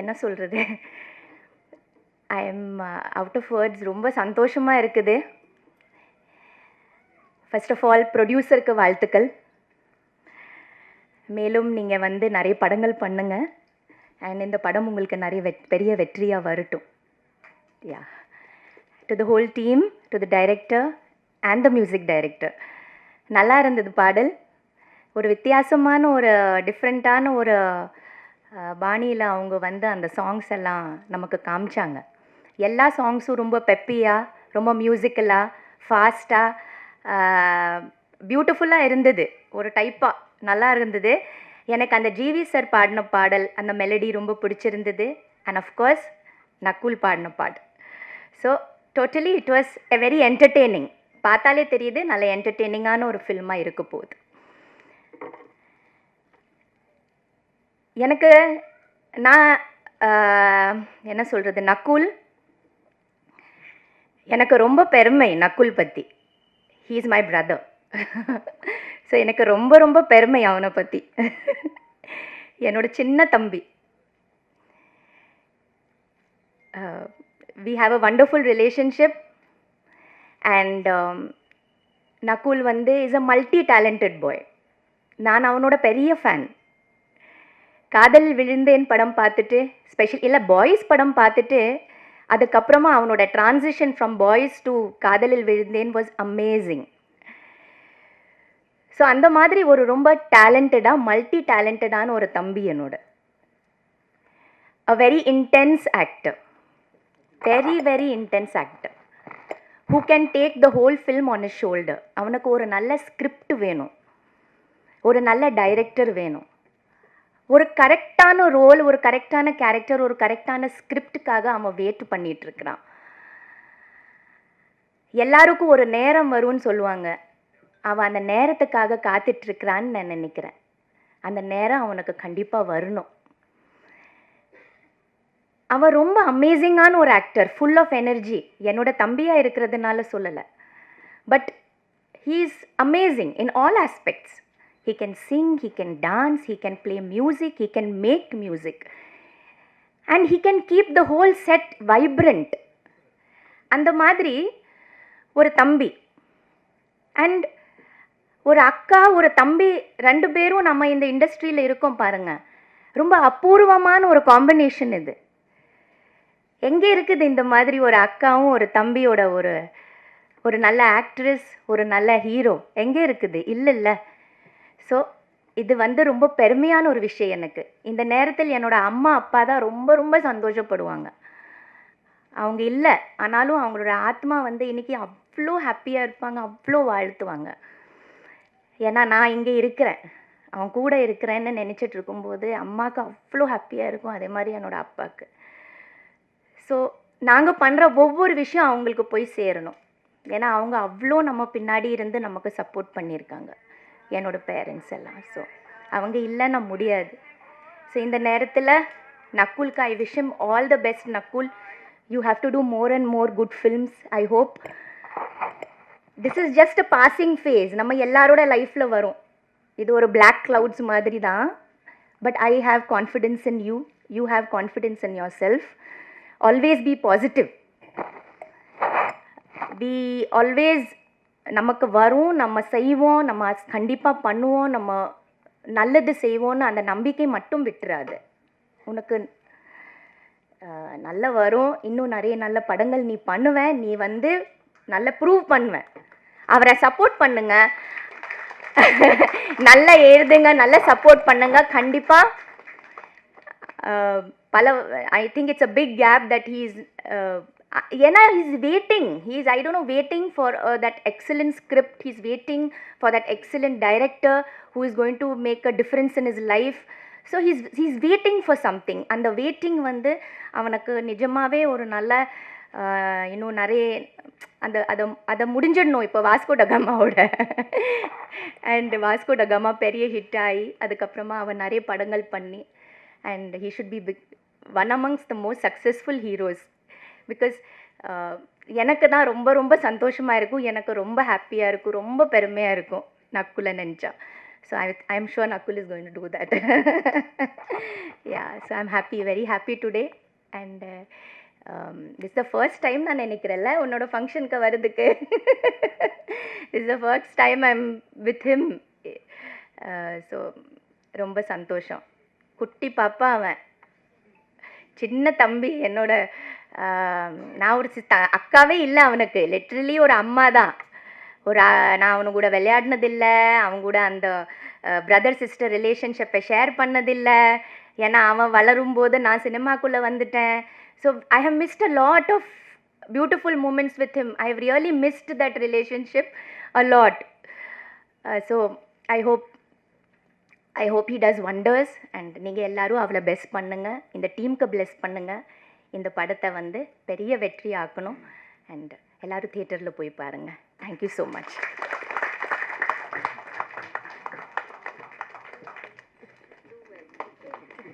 என்ன சொல்கிறது I am out of words ரொம்ப சந்தோஷமாக இருக்குது. ஃபஸ்ட் ஆஃப் ஆல் ப்ரொடியூசருக்கு வாழ்த்துக்கள். மேலும் நீங்கள் வந்து நிறைய படங்கள் பண்ணுங்கள் அண்ட் இந்த படம் உங்களுக்கு நிறைய வெட் பெரிய வெற்றியாக வரட்டும். Yeah to the whole team to the director and the music director நல்லா இருந்தது பாடல். ஒரு வித்தியாசமான ஒரு டிஃப்ரெண்ட்டான ஒரு பாணியில் அவங்க வந்து அந்த சாங்ஸ் எல்லாம் நமக்கு காமிச்சாங்க. எல்லா சாங்ஸும் ரொம்ப பெப்பியாக ரொம்ப மியூசிக்கலாக ஃபாஸ்ட்டாக பியூட்டிஃபுல்லாக இருந்தது. ஒரு டைப்பாக நல்லா இருந்தது. எனக்கு அந்த ஜிவி சார் பாடின பாடல் அந்த மெலடி ரொம்ப பிடிச்சிருந்தது. அண்ட் அஃப்கோர்ஸ் நக்குல் பாடின பாடல். So totally it was a very entertaining பார்த்தாலே தெரியுது நல்ல என்டர்டெய்னிங்கான ஒரு ஃபில்மாக இருக்க போகுது. எனக்கு நான் என்ன சொல்கிறது நக்குல் எனக்கு ரொம்ப பெருமை நக்குல் பற்றி he is my brother so எனக்கு ரொம்ப ரொம்ப பெருமை அவனை பற்றி என்னோட சின்ன தம்பி. We have a wonderful relationship and Nakul வந்து is a multi talented boy நான் அவனோட பெரிய ஃபேன் காதல் விழுந்தேன் படம் பார்த்துட்டு ஸ்பெஷல் இல்லை பாய்ஸ் படம் பார்த்துட்டு அதுக்கப்புறமா அவனோட டிரான்சிஷன் ஃப்ரம் பாய்ஸ் டு காதலில் விழுந்தேன் வாஸ் அமேசிங் ஸோ அந்த மாதிரி ஒரு ரொம்ப டேலண்டடாக மல்டி டேலண்டடான ஒரு தம்பி என்னோட. A very intense actor very very intense actor who can take the whole film on a shoulder அவனுக்கு ஒரு நல்ல ஸ்கிரிப்ட் வேணும். ஒரு நல்ல டைரக்டர் வேணும். ஒரு கரெக்டான ரோல் ஒரு கரெக்டான கேரக்டர் ஒரு கரெக்டான ஸ்கிரிப்டுக்காக அவன் வெயிட் பண்ணிட்டு இருக்கிறான் எல்லாருக்கும் ஒரு நேரம் வரும்னு சொல்லுவாங்க. அவன் அந்த நேரத்துக்காக காத்துட்டு இருக்கிறான்னு நான் நினைக்கிறேன். அந்த நேரம் அவனுக்கு கண்டிப்பாக வரணும். அவன் ரொம்ப அமேசிங்கான ஒரு ஆக்டர் ஃபுல் ஆஃப் எனர்ஜி என்னோட தம்பியாக இருக்கிறதுனால சொல்லலை. But he is amazing in all aspects he can sing he can dance he can play music he can make music. And he can keep the whole set vibrant. அந்த மாதிரி ஒரு தம்பி. And ஒரு அக்கா ஒரு தம்பி ரெண்டு பேரும் நம்ம இந்த இண்டஸ்ட்ரியில் இருக்கோம் பாருங்க. ரொம்ப அபூர்வமான ஒரு காம்பினேஷன் இது. எங்கே இருக்குது இந்த மாதிரி ஒரு அக்காவும் ஒரு தம்பியோட ஒரு ஒரு நல்ல ஆக்ட்ரஸ் ஒரு நல்ல ஹீரோ எங்கே இருக்குது? இல்லை இல்லை. ஸோ இது வந்து ரொம்ப பெருமையான ஒரு விஷயம் எனக்கு. இந்த நேரத்தில் என்னோட அம்மா அப்பா தான் ரொம்ப ரொம்ப சந்தோஷப்படுவாங்க. அவங்க இல்லை ஆனாலும் அவங்களோட ஆத்மா வந்து இன்றைக்கி அவ்வளோ ஹாப்பியாக இருப்பாங்க அவ்வளோ வாழ்த்துவாங்க. ஏன்னா நான் இங்கே இருக்கிறேன். அவன் கூட இருக்கிறேன்னு நினச்சிட்டு இருக்கும்போது அம்மாவுக்கு அவ்வளோ ஹாப்பியாக இருக்கும் அதே மாதிரி என்னோடய அப்பாவுக்கு ஸோ நாங்கள் பண்ணுற ஒவ்வொரு விஷயம் அவங்களுக்கு போய் சேரணும். ஏன்னா அவங்க அவ்வளோ நம்ம பின்னாடி இருந்து நமக்கு சப்போர்ட் பண்ணியிருக்காங்க. என்னோட பேரண்ட்ஸ் எல்லாம். ஸோ அவங்க இல்லைன்னா முடியாது. ஸோ இந்த நேரத்தில் நக்குல்க்கு I wish all the best Nakul. You have to do more and more good films I hope this is just a passing phase நம்ம எல்லாரோட லைஃப்பில் வரும். இது ஒரு பிளாக் க்ளவுட்ஸ் மாதிரி தான். But I have confidence in you you have confidence in yourself always be positive we always நமக்கு வரும் நம்ம செய்வோம் நம்ம கண்டிப்பாக பண்ணுவோம் நம்ம நல்லது செய்வோம்னு அந்த நம்பிக்கை மட்டும் விட்டுறாது. உனக்கு நல்ல வரும் இன்னும் நிறைய நல்ல படங்கள் நீ பண்ணுவ நீ வந்து நல்ல ப்ரூவ் பண்ணுவ. அவரை சப்போர்ட் பண்ணுங்க. நல்லா எழுதுங்க நல்லா சப்போர்ட் பண்ணுங்க. கண்டிப்பாக பல I think it's a big gap that he's ஏன்னா he's waiting he's I don't know waiting for that excellent script he's waiting for that excellent director who is going to make a difference in his life so he's he's waiting for something அந்த waiting வந்து அவனுக்கு நிஜமாகவே ஒரு நல்ல uh, இன்னும் நிறைய அந்த அதை அதை முடிஞ்சிடணும் இப்போ வாஸ்கோ டகாமாவோட அண்ட் வாஸ்கோ டகாமா பெரிய ஹிட் ஆகி அதுக்கப்புறமா அவன் நிறைய படங்கள் பண்ணி and he should be big one amongst the most successful heroes because uh, எனக்கு தான் ரொம்ப ரொம்ப சந்தோஷமாக இருக்கும். எனக்கு ரொம்ப ஹாப்பியாக இருக்கும். ரொம்ப பெருமையாக இருக்கும். நக்குல நினச்சா so I I am Nakul Nakul is going to that. That yeah so happy, very happy today. And uh, um, this is the நான் நினைக்கிறேன்ல உன்னோட ஃபங்க்ஷனுக்கு வரதுக்கு it's the first time I am with him so ரொம்ப சந்தோஷம். குட்டி பாப்பா அவன். சின்ன தம்பி என்னோட நான் ஒரு சித்த அக்காவே இல்லை அவனுக்கு. லிட்ரலி ஒரு அம்மா தான் ஒரு நான் அவனு கூட விளையாடினதில்லை. அவன் கூட அந்த பிரதர் சிஸ்டர் ரிலேஷன்ஷிப்பை ஷேர் பண்ணதில்லை. ஏன்னா அவன் வளரும் போது நான் சினிமாக்குள்ளே வந்துட்டேன். So I have missed a lot of beautiful moments with him I have really missed that relationship a lot so I hope I hope he does wonders and நீங்கள் எல்லோரும் அவளை பெஸ்ட் பண்ணுங்கள் இந்த டீமுக்கு பிளெஸ் பண்ணுங்கள் இந்த படத்தை வந்து பெரிய வெற்றி ஆக்கணும் அண்ட் எல்லாரும் தியேட்டரில் போய் பாருங்கள் தேங்க்யூ ஸோ மச்